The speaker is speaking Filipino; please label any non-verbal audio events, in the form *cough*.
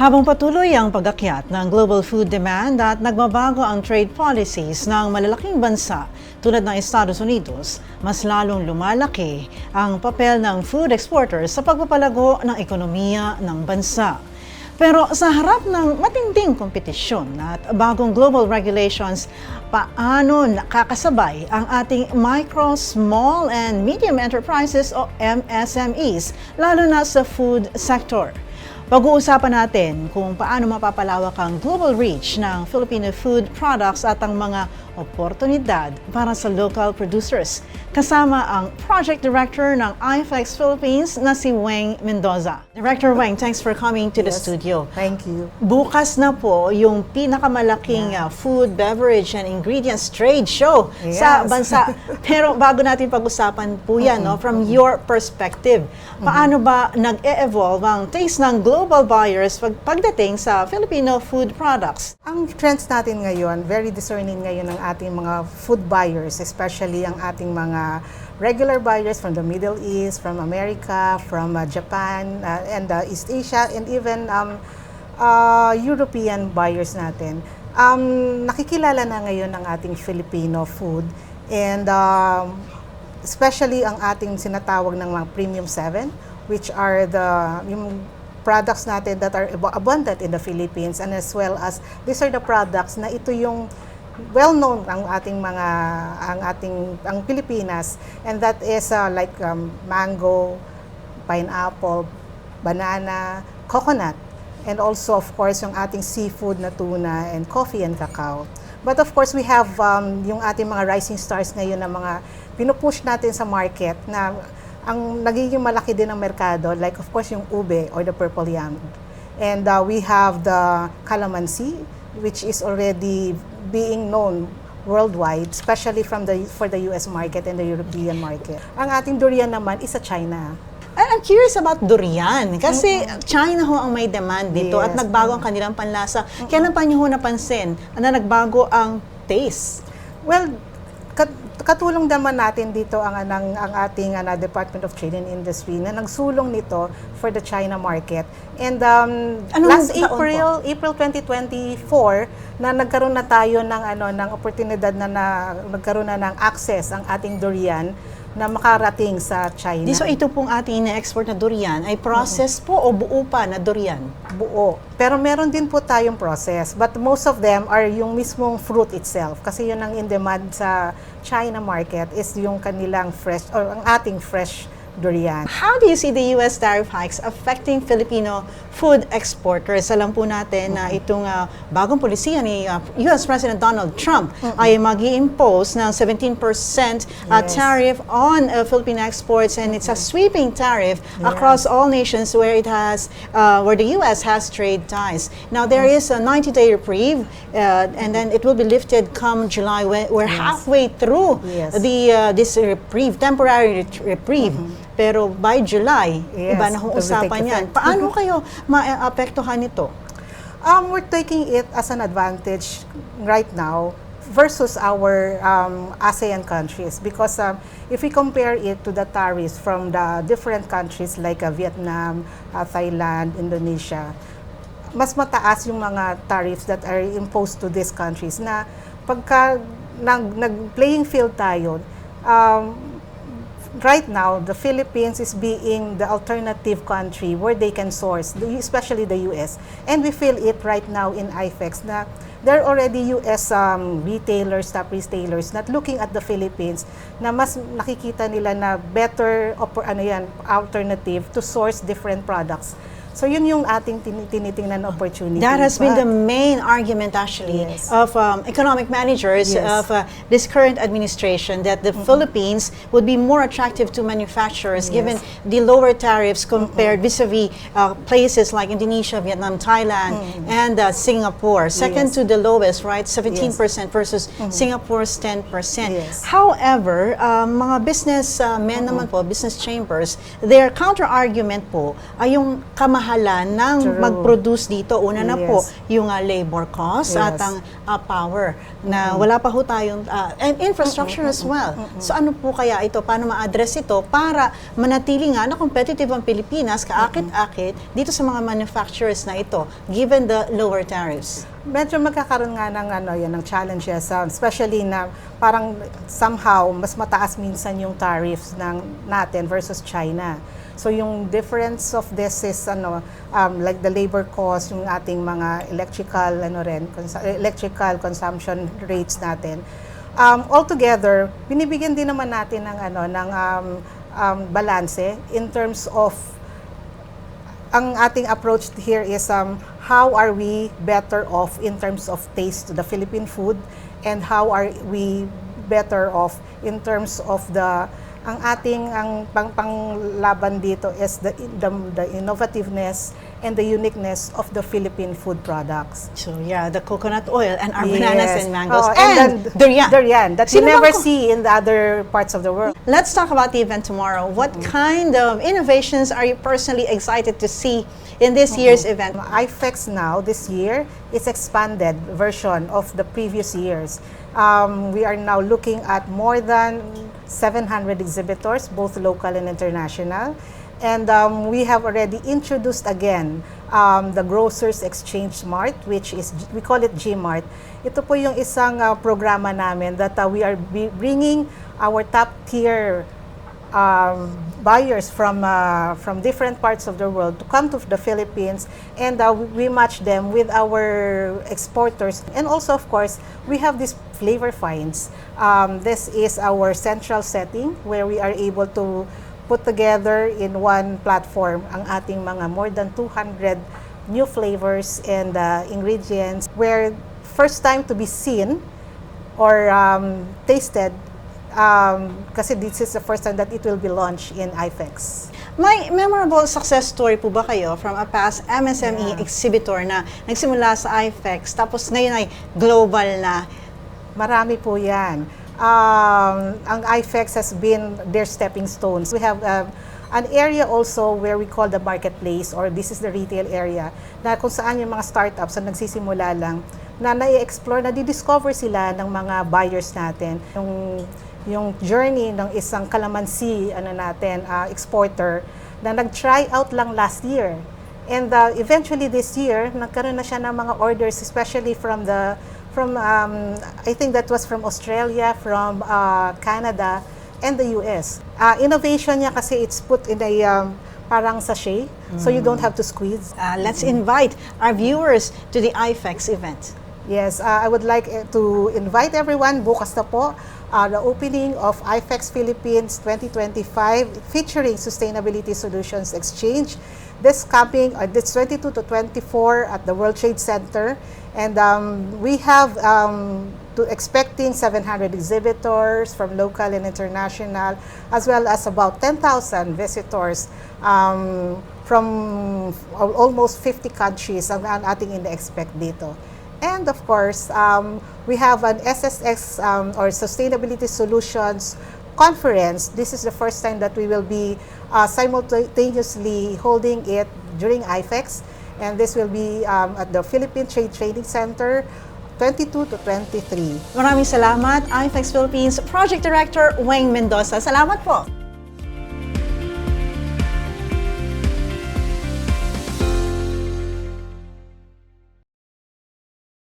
Habang patuloy ang pagakyat ng global food demand at nagbabago ang trade policies ng malalaking bansa tulad ng Estados Unidos, mas lalong lumalaki ang papel ng food exporters sa pagpapalago ng ekonomiya ng bansa. Pero sa harap ng matinding kompetisyon at bagong global regulations, paano nakakasabay ang ating micro, small, and medium enterprises o MSMEs, lalo na sa food sector? Pag-uusapan natin kung paano mapapalawak ang global reach ng Filipino food products at ang mga oportunidad para sa local producers. Kasama ang Project Director ng IFEX Philippines na si Weng Mendoza. Director Weng, thanks for coming to the Yes. studio. Thank you. Bukas na po yung pinakamalaking uh, food, beverage, and ingredients trade show sa Yes. bansa. *laughs* Pero bago natin pag-usapan po yan, no, from your perspective, paano ba nag-e-evolve ang taste ng global buyers pag pagdating sa Filipino food products? Ang trends natin ngayon, very discerning ngayon ng ating mga food buyers, especially ang ating mga regular buyers from the Middle East, from America, from uh, Japan, uh, and uh, East Asia, and even um, uh, European buyers natin. Um, nakikilala na ngayon ang ating Filipino food and um, especially ang ating sinatawag ng mga premium 7 which are the yung products natin that are ab- abundant in the Philippines and as well as these are the products na ito yung well known ang ating mga ang ating ang Pilipinas and that is uh, like um, mango, pineapple, banana, coconut and also of course yung ating seafood na tuna and coffee and cacao. But of course we have um, yung ating mga rising stars ngayon na mga pinupush natin sa market na ang nagiging malaki din ang merkado like of course yung ube or the purple yam. And uh, we have the calamansi which is already being known worldwide, especially from the for the US market and the European market. Ang ating durian naman is sa China. I'm curious about durian kasi China ho ang may demand dito at Yes. nagbago ang kanilang panlasa. Kailan pa niyo ho napansin na nagbago ang taste? Well, katulong naman natin dito ang, ang, ang ating ano, Department of Trade and Industry na nagsulong nito for the China market. And um, Anong last April, April 2024, na nagkaroon na tayo ng ano ng oportunidad na, na nagkaroon na ng access ang ating durian na makarating sa China. Di so ito pong ating na-export na durian ay process po o buo pa na durian? buo. Pero meron din po tayong process. But most of them are yung mismong fruit itself. Kasi yun ang in demand sa China market is yung kanilang fresh, or ang ating fresh durian. How do you see the US tariff hikes affecting Filipino food exporters? Alam po natin na itong ah, bagong polisiya ni ah, US President Donald Trump ay mag impose ng 17% ah, Yes. tariff on uh, Filipino exports and it's a sweeping tariff across all nations where it has uh, where the US has trade ties. Now there is a 90-day reprieve uh, and then it will be lifted come July. We're we're halfway through Yes. the uh, this reprieve, temporary reprieve. Pero by July, Yes, iba na hong usapan yan. Paano kayo maapektuhan nito? Um, we're taking it as an advantage right now versus our um, ASEAN countries because um, if we compare it to the tariffs from the different countries like uh, Vietnam, uh, Thailand, Indonesia, mas mataas yung mga tariffs that are imposed to these countries na pagka nag, nag-playing field tayo, um, right now, the Philippines is being the alternative country where they can source, especially the US. And we feel it right now in IFEX na there are already US um, retailers, top retailers not looking at the Philippines na mas nakikita nila na better oppor- ano yan, alternative to source different products. So yun yung ating tin- tinitingnan na opportunity. That has been the But- main argument actually Yes. of um, economic managers Yes. of uh, this current administration that the Philippines would be more attractive to manufacturers Yes. given the lower tariffs compared vis-a-vis uh, places like Indonesia, Vietnam, Thailand, and uh, Singapore. Second Yes. to the lowest, right? 17% versus Singapore's 10%. Yes. However, um, mga business uh, men naman po, business chambers, their counter-argument po ay yung kamahalan kamahalan ng True. mag-produce dito. Una na po, Yes. yung ah, labor cost Yes. at ang ah, power na wala pa ho tayong, ah, and infrastructure as well. So ano po kaya ito, paano ma-address ito para manatili nga na competitive ang Pilipinas, kaakit-akit, dito sa mga manufacturers na ito, given the lower tariffs? medyo magkakaroon nga ng ano yan ng challenges um, especially na parang somehow mas mataas minsan yung tariffs ng natin versus China. So yung difference of this is ano um, like the labor cost, yung ating mga electrical ano rin, cons- electrical consumption rates natin. Um, altogether, binibigyan din naman natin ng ano ng um, um, balanse in terms of ang ating approach here is um, how are we better off in terms of taste to the Philippine food and how are we better off in terms of the ang ating ang pang panglaban dito is the, the the innovativeness and the uniqueness of the Philippine food products. So yeah, the coconut oil and our bananas and mangoes Oh, and, then durian. Durian that Sino you never ko- see in the other parts of the world. Let's talk about the event tomorrow. What Mm-hmm. kind of innovations are you personally excited to see in this year's event? IFEX now, this year, is expanded version of the previous years. Um, we are now looking at more than 700 exhibitors, both local and international. And um, we have already introduced again um, the Grocers Exchange Mart, which is, we call it Gmart. Ito po yung isang uh, programa namin that uh, we are bringing our top tier um, buyers from uh, from different parts of the world to come to the Philippines, and uh, we match them with our exporters. And also, of course, we have these flavor finds. Um, this is our central setting where we are able to put together in one platform ang ating mga more than 200 new flavors and uh, ingredients where first time to be seen or um, tasted um, kasi this is the first time that it will be launched in IFEX. May memorable success story po ba kayo from a past MSME Yeah. exhibitor na nagsimula sa IFEX tapos ngayon ay global na? Marami po yan. Um, ang IFEX has been their stepping stones. We have uh, an area also where we call the marketplace or this is the retail area na kung saan yung mga startups na nagsisimula lang na na-explore, na di-discover sila ng mga buyers natin. Yung, yung journey ng isang kalamansi ano natin, uh, exporter na nag-try out lang last year. And uh, eventually this year, nagkaroon na siya ng mga orders, especially from the from um, I think that was from Australia, from uh, Canada, and the US. Uh, innovation niya kasi it's put in a um, parang sachet, so you don't have to squeeze. Uh, let's invite our viewers to the IFEX event. Yes, uh, I would like eh, to invite everyone, bukas na po, uh, the opening of IFEX Philippines 2025 featuring Sustainability Solutions Exchange. This coming, uh, this 22 to 24 at the World Trade Center. And um, we have um, to expecting 700 exhibitors from local and international, as well as about 10,000 visitors um, from al- almost 50 countries ang, ating ina-expect dito. And of course, um, we have an SSX um, or Sustainability Solutions conference. This is the first time that we will be uh, simultaneously holding it during IFEX. And this will be um, at the Philippine Trade Training Center, 22 to 23. Maraming salamat, IFEX Philippines Project Director Wayne Mendoza. Salamat po.